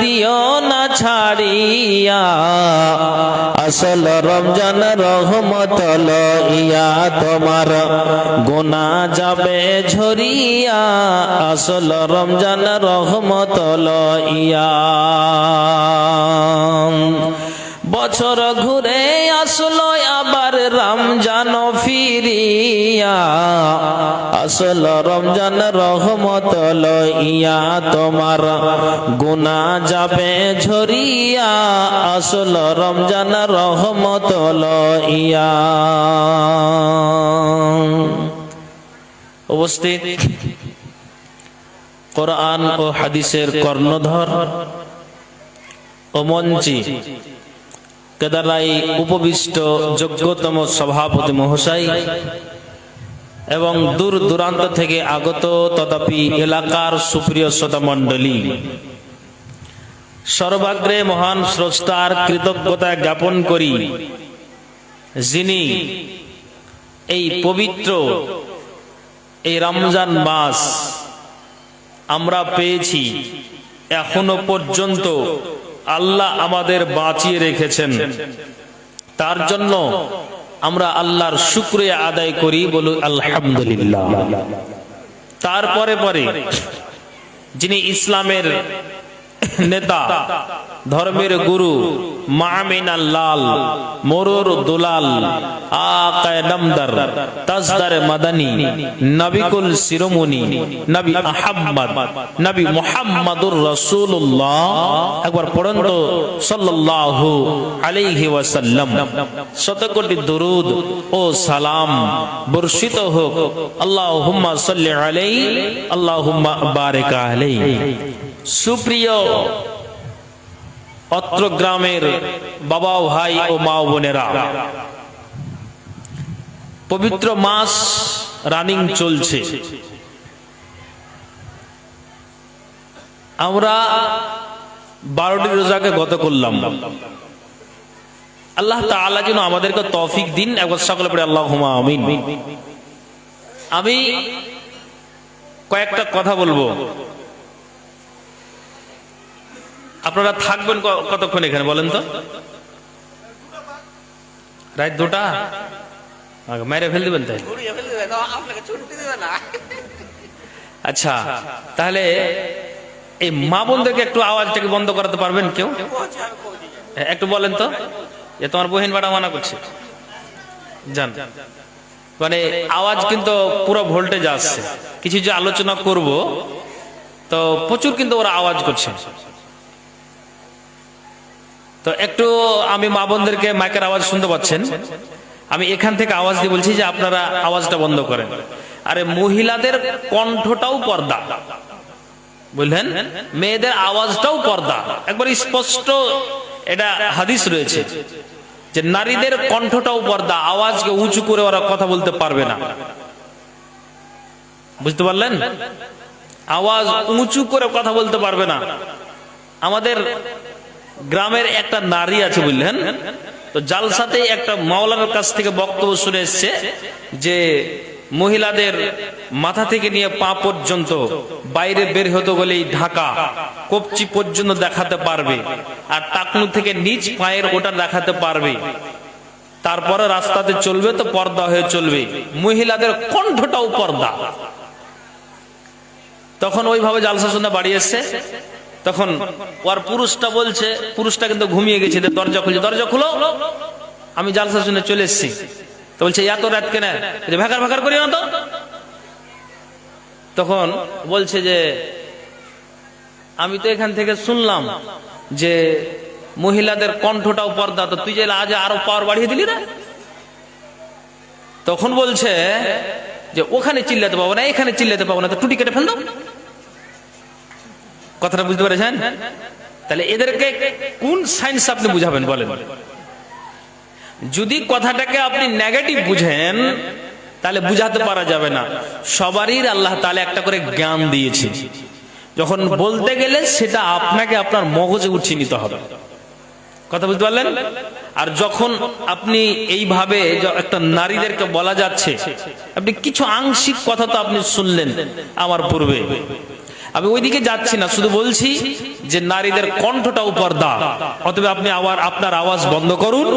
দিও না ছাড়িয়া। আসল রমজান রহমত লইয়া তোমার গোনা যাবে ঝরিয়া। আসল রমজান রহমত লইয়া। বছর ঘুরে আসলো আবার রমজান ফিরিয়া। আসল রমজান রহমত লইয়া, তোমার গুনা যাবে ঝরিয়া। আসল রমজান রহমত লইয়া। উপস্থিত কোরআন ও হাদিসের কর্ণধর ও মঞ্চি কেদারাই উপবিষ্ট যোগ্যতম সভাপতি মহাশয় এবং দূর দূরান্ত থেকে আগত তথাপি এলাকার সুপ্রিয় শ্রোতা মণ্ডলী। সর্বাগ্রে মহান স্রষ্টার কৃতজ্ঞতা জ্ঞাপন করি, যিনি এই পবিত্র এই রমজান মাস আমরা পেয়েছি, এখনও পর্যন্ত আল্লাহ আমাদের বাঁচিয়ে রেখেছেন। তার জন্য আমরা আল্লাহর শুক্রিয়া আদায় করি বলু আলহামদুলিল্লাহ। তারপরে পরে যিনি ইসলামের নেতা, ধর্মের গুরু মামিন লাল, মোরর দুলাল, আকায় নামদার, তাজদার মাদানী, নবিকুল শিরোমণি, নবী আহাম্মদ, নবী মুহাম্মাদুর রাসূলুল্লাহ, একবার পড়ুন তো সাল্লাল্লাহু আলাইহি ওয়াসাল্লাম। শতকোটি দরুদ ও সালাম বর্ষিত হোক। আল্লাহুম্মা সাল্লি আলাইহি, আল্লাহুম্মা বারিক আলাইহি। সুপ্রিয় অত্র গ্রামের বাবা ভাই ও মা বোনেরা, পবিত্র মাস রানিং চলছে। আমরা বারোটি রোজাকে গত করলাম। আল্লাহ তাআলা যেন আমাদেরকে তৌফিক দিন, একবার সকলে পড়ে আল্লাহ আমিন। আমি কয়েকটা কথা বলব। আপনারা থাকবেন কতক্ষণ এখানে বলেন তো? রাত দুটা? মেরে ফেল দিবেন তাই? আচ্ছা তাহলে এই মা বোনদেরকে একটু আওয়াজটাকে বন্ধ করাতে পারবেন কেউ। হ্যাঁ, একটু বলেন তো যে তোমার বহিন বাড়া মানা করছে। জান মানে আওয়াজ কিন্তু পুরো ভোল্টেজ আসছে। কিছু যে আলোচনা করব তো প্রচুর কিন্তু ওরা আওয়াজ করছে। তো একটু আমি মা বোনদেরকে মাইকের আওয়াজ শুনতে পাচ্ছেন। আমি এখান থেকে আওয়াজ দিয়ে বলছি যে আপনারা আওয়াজটা বন্ধ করেন। আরে মহিলাদের কণ্ঠটাও পর্দা। বুঝলেন? মেয়েদের আওয়াজটাও পর্দা। একবার স্পষ্ট এটা হাদিস রয়েছে যে নারীদের কণ্ঠটাও পর্দা, আওয়াজকে উঁচু করে ওরা কথা বলতে পারবে না। বুঝতে পারলেন? আওয়াজ উঁচু করে কথা বলতে পারবে না। আমাদের গ্রামের একটা নারী আছে বুঝলেন তো জালসাতে একটা মাওলানার কাছ থেকে বক্তব্য শুনে এসছে যে মহিলাদের মাথা থেকে নিয়ে পা পর্যন্ত বাইরে বের হতে গেলেই ঢাকা কপচি পর্যন্ত দেখাতে পারবে আর টাকনু থেকে নিচ পায়ের ওটা দেখাতে পারবে। তারপরে রাস্তাতে চলবে তো পর্দা হয়ে চলবে। মহিলাদের কণ্ঠটাও পর্দা। তখন ওইভাবে জালসা শুনে বাড়ি এসছে। তখন ওর পুরুষটা বলছে, পুরুষটা কিন্তু ঘুমিয়ে গেছে দরজা খুলছে। দরজা খুলো। আমি জালসা শুনে চলে এসছি। তো বলছে, এত রাত কেন? ভাকার ভাকার করি না তো। তখন বলছে যে, আমি তো এখান থেকে শুনলাম যে মহিলাদের কণ্ঠটাও পর্দা, তো তুই যে আজ আরও পাওয়ার বাড়িয়ে দিলি না? তখন বলছে যে, ওখানে চিল্লাতে পাবো না, এখানে চিল্লাতে পাবো না, তো টুটি কেটে ফেল দাও কথাটা বুঝতে পেরেছেন? তাহলে এদেরকে কোন সায়েন্স আপনি বুঝাবেন বলেন? যদি কথাটাকে আপনি নেগেটিভ বুঝেন, তাহলে বুঝাতে পারা যাবে না। সবারই আল্লাহ তাহলে একটা করে জ্ঞান দিয়েছে। যখন বলতে গেলে সেটা আপনাকে আপনার মগজে উঠিয়ে নিতে হবে। কথা বুঝতে পারলেন? আর যখন আপনি এইভাবে একটা নারীদেরকে বলা যাচ্ছে, আপনি কিছু আংশিক কথা তো আপনি শুনলেন আমার পূর্বে। আমি ওইদিকে যাচ্ছি না, শুধু বলছি যে নারীদের কণ্ঠটা উপর দা অতএব আপনি আবার আপনার আওয়াজ বন্ধ করুন।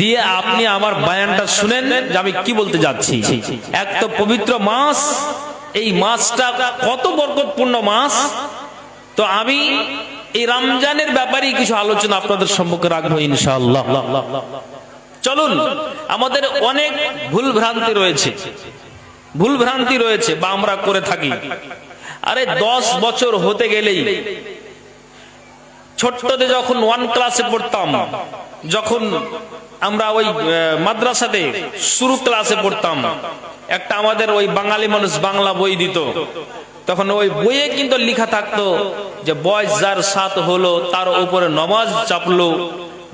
দিয়ে আপনি আমার বায়ানটা শুনেন যে আমি কি বলতে যাচ্ছি। এক তো পবিত্র মাস, এই মাসটা কত বরকতপূর্ণ মাস। তো আমি এই রমজানের ব্যাপারে কিছু আলোচনা আপনাদের সম্মুখে রাখব ইনশাআল্লাহ। চলুন, আমাদের অনেক ভুল ভ্রান্তি রয়েছে। ভুল ভ্রান্তি রয়েছে, বা আমরা করে থাকি। আরে দশ বছর হতে গেলেই ছোট্টতে যখন ওয়ান ক্লাসে পড়তাম যখন আমরা ওই মাদ্রাসাতে শুরু ক্লাসে পড়তাম একটা আমাদের ওই বাঙালি মানুষ বাংলা বই দিত। তখন ওই বইয়ে কিন্তু লেখা থাকতো যে বয়স যার সাত হলো তার উপরে নমাজ চাপলো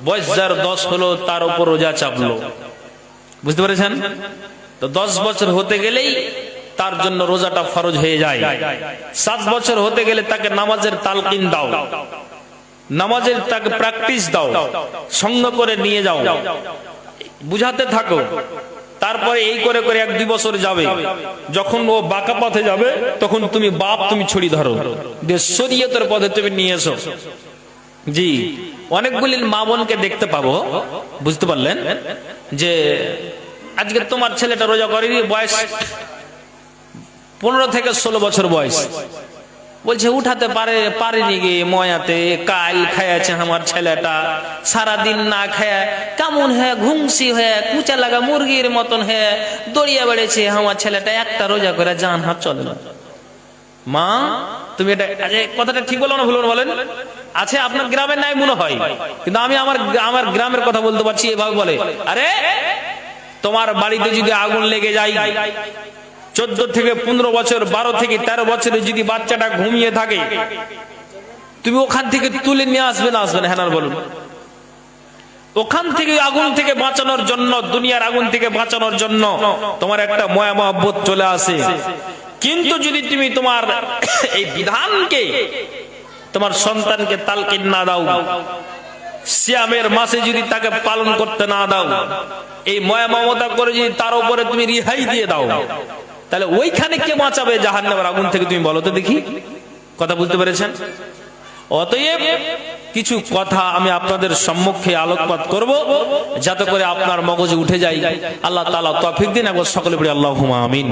বয়স যার দশ হলো তার উপর রোজা চাপলো। বুঝতে পেরেছেন? তো দশ বছর হতে গেলেই তার জন্য রোজাটা ফরজ হয়ে যায়। সাত বছর হতে গেলে তাকে নামাজের তালকিন দাও। নামাজের তাকে প্র্যাকটিস দাও। সঙ্গ করে নিয়ে যাও। বুঝাতে থাকো। তারপরে এই করে করে এক দুই বছর যাবে। যখন ও বাঁকা পথে যাবে, তখন তুমি বাপ তুমি ছড়ি ধরো। দিয়ে শরীয়তের পথে তুমি নিয়ে এসো। জি, অনেকগুলি মা বোনকে দেখতে পাবো। বুঝতে পারলেন? যে আজকে তোমার ছেলেটা রোজা করেনি, বয়স পনেরো থেকে ষোলো বছর বয়স। বলছে, উঠাতে পারে, পারেনি গে ময়াতে, কাল খায়াছে আমার ছেলেটা সারা দিন না খায়, কেমন হ্যাঁ ঘুমসি হয়ে, কুচা লাগা মুরগির মতন হ্যাঁ দড়িয়া বেড়েছে, আমার ছেলেটা একটা রোজা করে জান হাত চলে না। মা, তুমি এটা কথাটা ঠিক বলো না, ভুল বলেন। আছে, আপনার গ্রামের নাই মনে হয়, কিন্তু আমি আমার আমার গ্রামের কথা বলতে পারছি, এভাবে বলে। আরে, তোমার বাড়িতে যদি আগুন লেগে যায় চোদ্দ থেকে পনেরো বছর, বারো থেকে তেরো বছরে যদি বাচ্চাটা ঘুমিয়ে থাকে, তুমি ওখান থেকে তুলে নিয়ে আসবে না আসবে না? হ্যাঁ বলুন। ওখান থেকে আগুন থেকে বাঁচানোর জন্য, দুনিয়ার আগুন থেকে বাঁচানোর জন্য তোমার একটা ময়া মহব্বত চলে আসে। কিন্তু যদি তুমি তোমার এই বিধানকে, তোমার সন্তানকে তালকিন না দাও, সিয়ামের মাসে যদি তাকে পালন করতে না দাও, এই ময়া মমতা করে যদি তার উপরে তুমি রিহাই দিয়ে দাও তাহলে ওইখানে কে বাঁচাবে জাহান্নামের আগুন থেকে তুমি বলো তো দেখি। কথা বুঝতে পেরেছেন? অতএব কিছু কথা আমি আপনাদের সম্মুখে আলোকপাত করব, যাতে করে আপনার মগজে উঠে যায়। আল্লাহ তাআলা তৌফিক দিন একবার সকলে পড়ে আল্লাহুম্মা আমিন।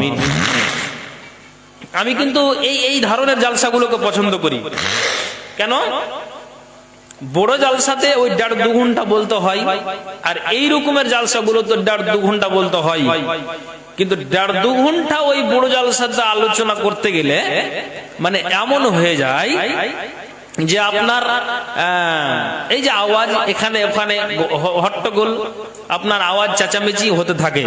আমি কিন্তু এই এই ধরনের জালসাগুলোকে পছন্দ করি। কেন? বড় জালসাতে ওই দেড় দু ঘণ্টা বলতে হয়, আর এই রকমের জালসাগুলো তো দেড় দু ঘণ্টা বলতে হয়। কিন্তু দেড় দু ঘণ্টা ওই বড় জালসাতে আলোচনা করতে গেলে মানে এমন হয়ে যায় যে আপনার এই যে আওয়াজ এখানে, ওখানে, হট্টগোল, আপনার আওয়াজ চেঁচামেচি হতে থাকে।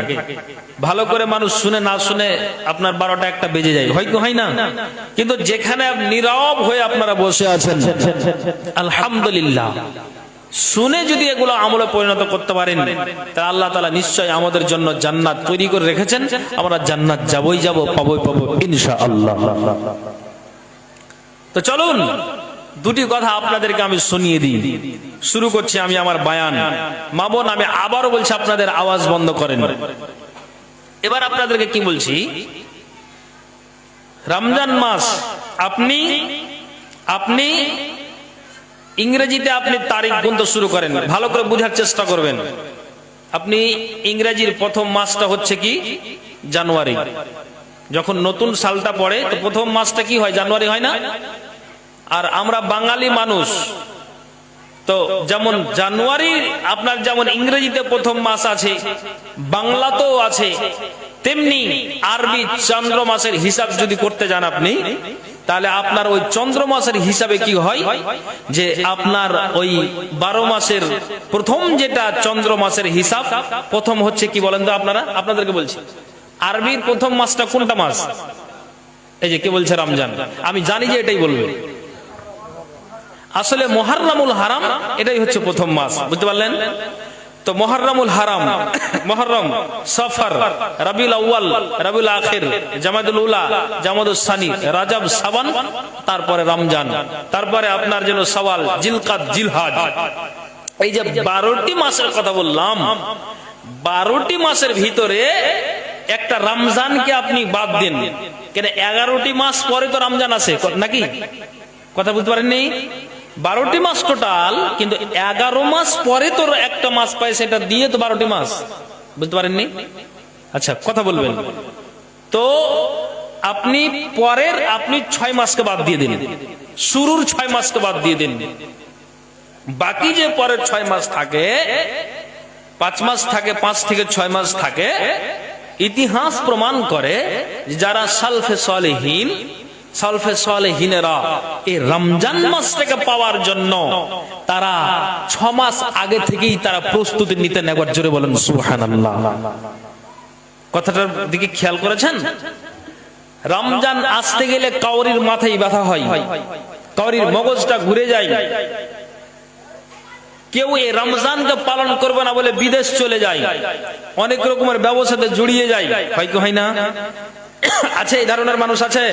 ভালো করে মানুষ শুনে, না শুনে আপনার বারোটা একটা বেজে যায়। হয় হয় না? কিন্তু যেখানে নীরব হয়ে আপনারা বসে আছেন, আলহামদুলিল্লাহ। শুনে যদি এগুলো আমলে পরিণত করতে পারেন তাহলে আল্লাহ তালা নিশ্চয় আমাদের জন্য জান্নাত তৈরি করে রেখেছেন। আমরা জান্নাত যাবই, যাব, পাবই পাবো ইনশা আল্লাহ তো চলুন দুটি কথা আপনাদেরকে আমি শুনিয়ে দিই। শুরু করছি আমি আমার বায়ান। মা বোন, আমি আবারও বলছি, আপনাদের আওয়াজ বন্ধ করেন। এবার আপনাদেরকে কি বলছি? রমজান মাস, আপনি আপনি ইংরেজিতে আপনি তারিখ গুনতে শুরু করেন। ভালো করে বোঝার চেষ্টা করবেন। আপনি ইংরেজির প্রথম মাসটা হচ্ছে কি? জানুয়ারি। যখন নতুন সালটা পড়ে, তো প্রথম মাসটা কি হয়? জানুয়ারি হয় না? আর আমরা বাঙালি মানুষ। তো যেমন জানুয়ারি, আপনার যেমন ইংরেজিতে প্রথম মাস আছে বাংলাতেও আছে, তেমনি আরবি চন্দ্র মাসের হিসাব যদি করতে যান আপনি, তাহলে আপনার ওই চন্দ্র মাসের হিসাবে কি হয়? যে আপনার ওই বারো মাসের প্রথম যেটা চন্দ্র মাসের হিসাব, প্রথম হচ্ছে কি বলেন তো আপনারা? আপনাদেরকে বলছি। আরবির প্রথম মাসটা কোনটা মাস? এই যে কে বলছে রমজান? আমি জানি যে এটাই বলবে। আসলে মহাররামুল হারাম, এটাই হচ্ছে প্রথম মাস, বুঝতে পারলেন? তো মহাররামুল হারাম, মহরম, সফর, রবিউল আউয়াল, রবিউল আখির, জামাদুল উলা জামাদুল সানি, রাজাব সাবান, তারপরে রমজান, তারপরে আপনার জন্য সওয়াল, জিলকাত, জিলহাজ। এই যে বারোটি মাসের কথা বললাম, বারোটি মাসের ভিতরে একটা রমজানকে আপনি বাদ দিন। কেন এগারোটি মাস পরে তো রমজান আছে, নাকি? কথা বুঝতে পারেননি? বারোটি মাস টোটাল, কিন্তু এগারো মাস পরে তোর একটা মাস পায় সেটা দিয়ে তো বারোটি মাস। বুঝতে পারেননি? আচ্ছা কথা বলবেন। তো আপনি পরের, আপনি ছয় মাসকে বাদ দিয়ে দিন। শুরুর ছয় মাসকে বাদ দিয়ে দিন। বাকি যে পরের ছয় মাস থাকে, পাঁচ মাস থাকে, পাঁচ থেকে ছয় মাস থাকে, ইতিহাস প্রমাণ করে যারা সালফে সলেহীন সালফে সলেহীনেরা এই রমজান মাসটাকে পাওয়ার জন্য তারা ছ মাস আগে থেকেই তারা প্রস্তুতি নিতেন। একবার জোরে বলেন, সুবহানাল্লাহ। কথাটার দিকে খেয়াল করেছেন? রমজান আসতে গেলে কাউরির মাথায় ব্যথা হয়। কাউরির মগজটা ঘুরে যায়। কেউ এই রমজানকে পালন করবে না বলে বিদেশ চলে যায়। অনেক রকমের ব্যবসাতে জড়িয়ে যায়। হয় কি হয় না? আছে এই ধরনের মানুষ আছে?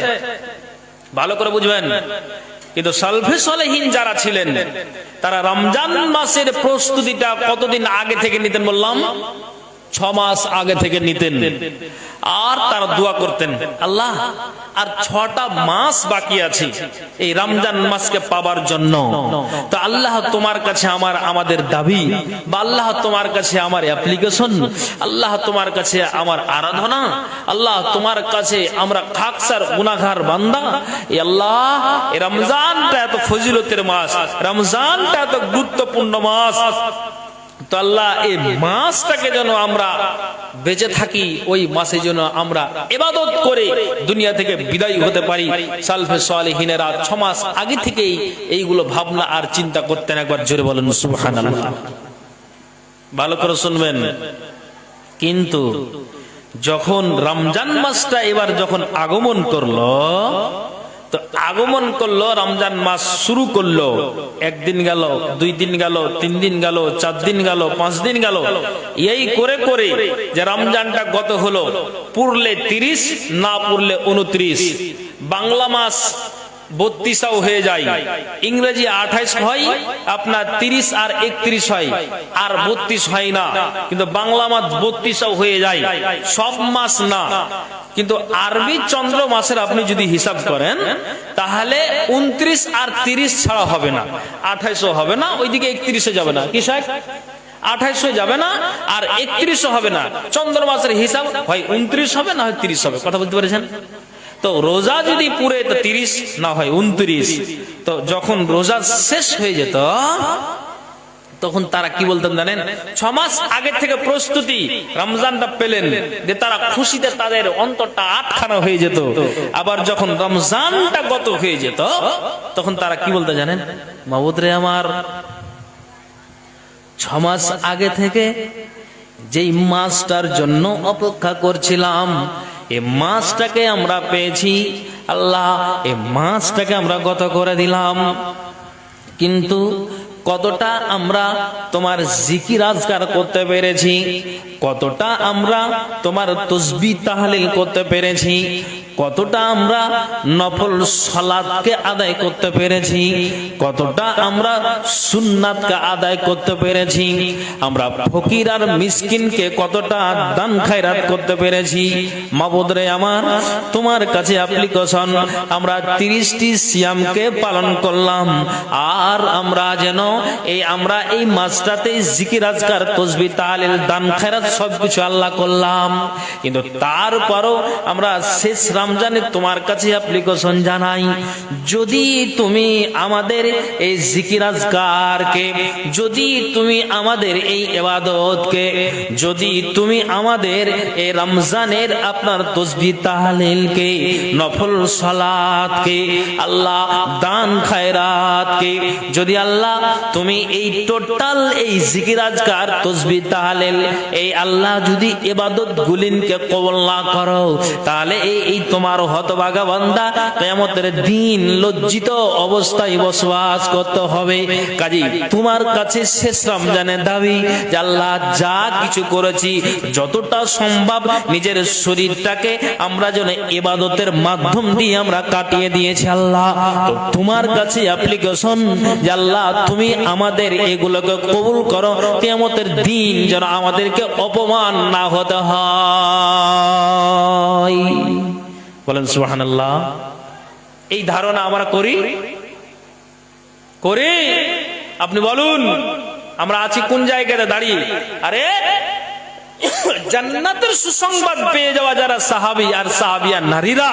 ভালো করে বুঝবেন। কিন্তু সালফে যারা ছিলেন, তারা রমজান মাসের প্রস্তুতিটা কতদিন আগে থেকে নিতেন বললাম? ছ মাস আগে থেকে নিতেন। আর তারা দোয়া করতেন, আল্লাহ, আর ছটা মাস বাকি আছে, এই রমজান মাসকে পাবার জন্য। তো আল্লাহ তোমার কাছে আমার, আমাদের দাবি, বা আল্লাহ তোমার কাছে আমার অ্যাপ্লিকেশন আল্লাহ তোমার কাছে আমার আরাধনা, আল্লাহ তোমার কাছে আমরা খাকসার গুনাঘার বান্দা। এ আল্লাহ এই রমজানটা এত ফজিলতের মাস, রমজানটা এত গুরুত্বপূর্ণ মাস। তো আল্লাহ এই মাসটাকে যেন আমরা বেঁচে থাকি, ওই মাসে যেন আমরা এবাদত করে দুনিয়া থেকে বিদায় হতে পারি। সালফে সালেহিনেরা ছ মাস আগে থেকেই এইগুলো ভাবনা আর চিন্তা করতেন, একবার জোরে বলেন, সুবহানাল্লাহ। ভালো করে শুনবেন। কিন্তু যখন রমজান মাসটা এবার যখন আগমন করল তো আগমন করল, রমজান মাস শুরু করল। একদিন গেল, দুই দিন গেল, তিন দিন গেল, চার দিন গেল, পাঁচ দিন গেল। এই করে করে যে রমজানটা গত হলো, পুরলে তিরিশ, না পুরলে উনত্রিশ। বাংলা মাস বত্রিশাও হয়ে যায়। ইংরেজি আঠাইশ হয়, আপনার তিরিশ আর একত্রিশ হয়, আর বত্রিশ হয় না। কিন্তু বাংলা মাস বত্রিশাও হয়ে যায়। সব মাস না। কিন্তু আরবি চন্দ্র মাসের আপনি যদি হিসাব করেন, তাহলে উনত্রিশ আর তিরিশ ছাড়া হবে না। আঠাইশও হবে না, ওইদিকে একত্রিশে যাবে না। কি সাহেব? আঠাইশো যাবে না আর একত্রিশও হবে না। চন্দ্র মাসের হিসাব হয় উনত্রিশ হবে না হয় তিরিশ হবে। কথা বলতে পেরেছেন? তো রোজা যদি পুরে, তো তিরিশ না হয় উনত্রিশ। তো যখন রোজা শেষ হয়ে যেত তখন তারা কি বলতেন জানেন? ছ মাস আগে থেকে প্রস্তুতি রমজানটা পেলেন, যে তারা খুশিতে তাদের অন্তরটা আটখানা হয়ে যেত। আবার যখন রমজানটা গত হয়ে যেত, তখন তারা কি বলতে জানেন? মাবুদ রে আমার, ছ মাস আগে থেকে যেই মাসটার জন্য অপেক্ষা করছিলাম, এ মাসটাকে আমরা পেয়েছি, আল্লাহ, এ মাসটাকে আমরা গত করে দিলাম। কিন্তু কতটা আমরা তোমার জিকির আজকার করতে পেরেছি? কতটা আমরা তোমার তসবি তাহলিল করতে পেরেছি? কতটা আমরা নফল সালাদকে আদায় করতে পেরেছি, কতটা আমরা সুন্নাতকে আদায় করতে পেরেছি, আমরা ফকির আর মিসকিনকে কতটা দান খায়রাত করতে পেরেছি। মাবুদরে আমার, তোমার কাছে অ্যাপ্লিকেশন আমরা তিরিশটি সিয়ামকে পালন করলাম, আর আমরা যেন এই আমরা এই মাসটাতে জিকির, আজকার, তসবি তালিল দান, খায়রাত সবকিছু আল্লাহ করলাম। কিন্তু তারপরও আমরা শেষ রমজানে তোমার কাছে অ্যাপ্লিকেশন জানাই। যদি তুমি আমাদের এই জিকির আজকারকে, যদি তুমি আমাদের এই এবাদতকে, যদি তুমি আমাদের এই রমজানের আপনার তসবি তাহলিলকে, নফল সালাতকে, আল্লাহ দান খায়রাতকে, যদি আল্লাহ তুমি এই টোটাল এই জিকির আজকার, তসবি তাহলিল, এই আল্লাহ যদি এবাদত গুলিনকে কবল না করো, তাহলে এই এই তোমার হতভাগা বান্দা কেয়ামতের দিন লজ্জিত অবস্থায় বসবাস করতে হবে। কাজী, তোমার কাছে শেষ রমজানের দাবি আল্লাহ যা কিছু করেছি, যতটা সম্ভব নিজের শরীরটাকে আমরা যেন এবাদতের মাধ্যম দিয়ে আমরা কাটিয়ে দিয়েছি আল্লাহ। তোমার কাছে অ্যাপ্লিকেশন আল্লাহ, তুমি আমাদের এগুলোকে কবুল করো কেমতের দিন যেন আমাদেরকে অপমান না হতে হয়। বলেন, সুবহানাল্লাহ। এই ধারণা আমরা করি। করি? আপনি বলুন, আমরা আছি কোন জায়গাতে? দাঁড়িয়ে। আরে, জান্নাতের সুসংবাদ পেয়ে যাওয়া যারা সাহাবি আর সাহাবিয়া নারীরা,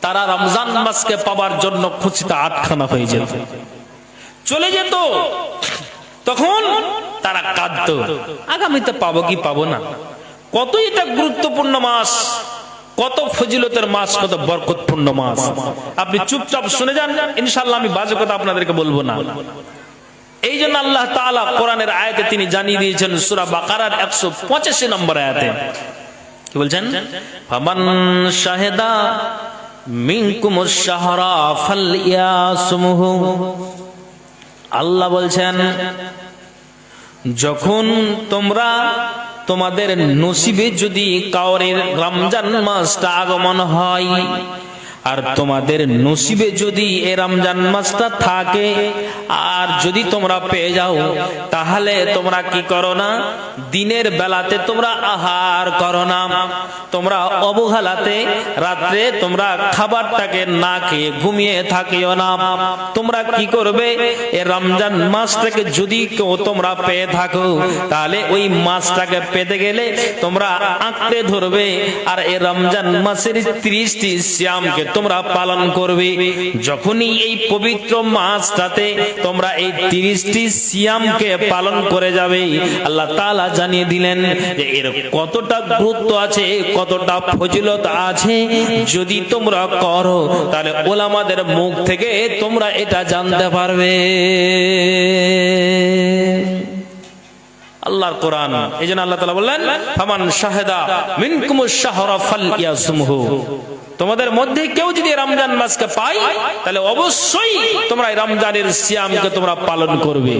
তারা রমজান মাসকে পাবার জন্য খুশিতে আটখানা হয়ে যেত। চলে যেত। তখন তারা কাঁদত। আগামীতে পাবো কি পাবো না? কত এটা গুরুত্বপূর্ণ মাস। কত ফজিলতের মাস কত বরকতপূর্ণ মাস আপনি চুপচাপ শুনে যান ইনশাল্লাহ আমি বাজে কথা আপনাদেরকে বলব না। এই জন্য আল্লাহ তাআলা কোরআনের আয়াতে তিনি জানিয়ে দিয়েছেন, সূরা বাকারার 185 নম্বর আয়াতে। কি বলছেন? ফামান শাহেদা মিনকুমুশ শাহরা ফালইয়াসমুহু। আল্লাহ বলছেন, যখন তোমরা তোমাদের নসিবে যদি কাউরের রমজান মাসটা আগমন হয় আর তোমাদের নসিবে যদি এ রমজান মাসটা থাকে, আর যদি তোমরা পেয়ে যাও, তাহলে তোমরা কি করো না? দিনের বেলাতে তোমরা আহার করো না। তোমরা অবহেলাতে রাত্রে তোমরা খাবারটাকে না খেয়ে ঘুমিয়ে থাকিও না। তোমরা কি করবে? এ রমজান মাসটাকে যদি কেউ তোমরা পেয়ে থাকো, তাহলে ওই মাসটাকে পেতে গেলে তোমরা আঁকড়ে ধরবে। আর এ রমজান মাসের ত্রিশটি শ্যামকে তোমরা পালন করবে। যখনই এই পবিত্র মাসটাতে তোমরা এই তিরিশটি সিয়ামকে পালন করে যাবে, আল্লাহ তালা জানিয়ে দিলেন যে এর কতটা গুরুত্ব আছে, কতটা ফজিলত আছে। যদি তোমরা করো, তাহলে ওলামাদের মুখ থেকে তোমরা এটা জানতে পারবে। আল্লাহর কোরআন, এই জন্য আল্লাহ তাআলা বললেন, ফামান শাহেদা মিনকুমুশ শাহরা ফালইয়াসমহু তোমাদের মধ্যে কেউ যদি রমজান মাসকে পায়, তাহলে অবশ্যই তোমরা রমজানের সিয়ামকে তোমরা পালন করবে।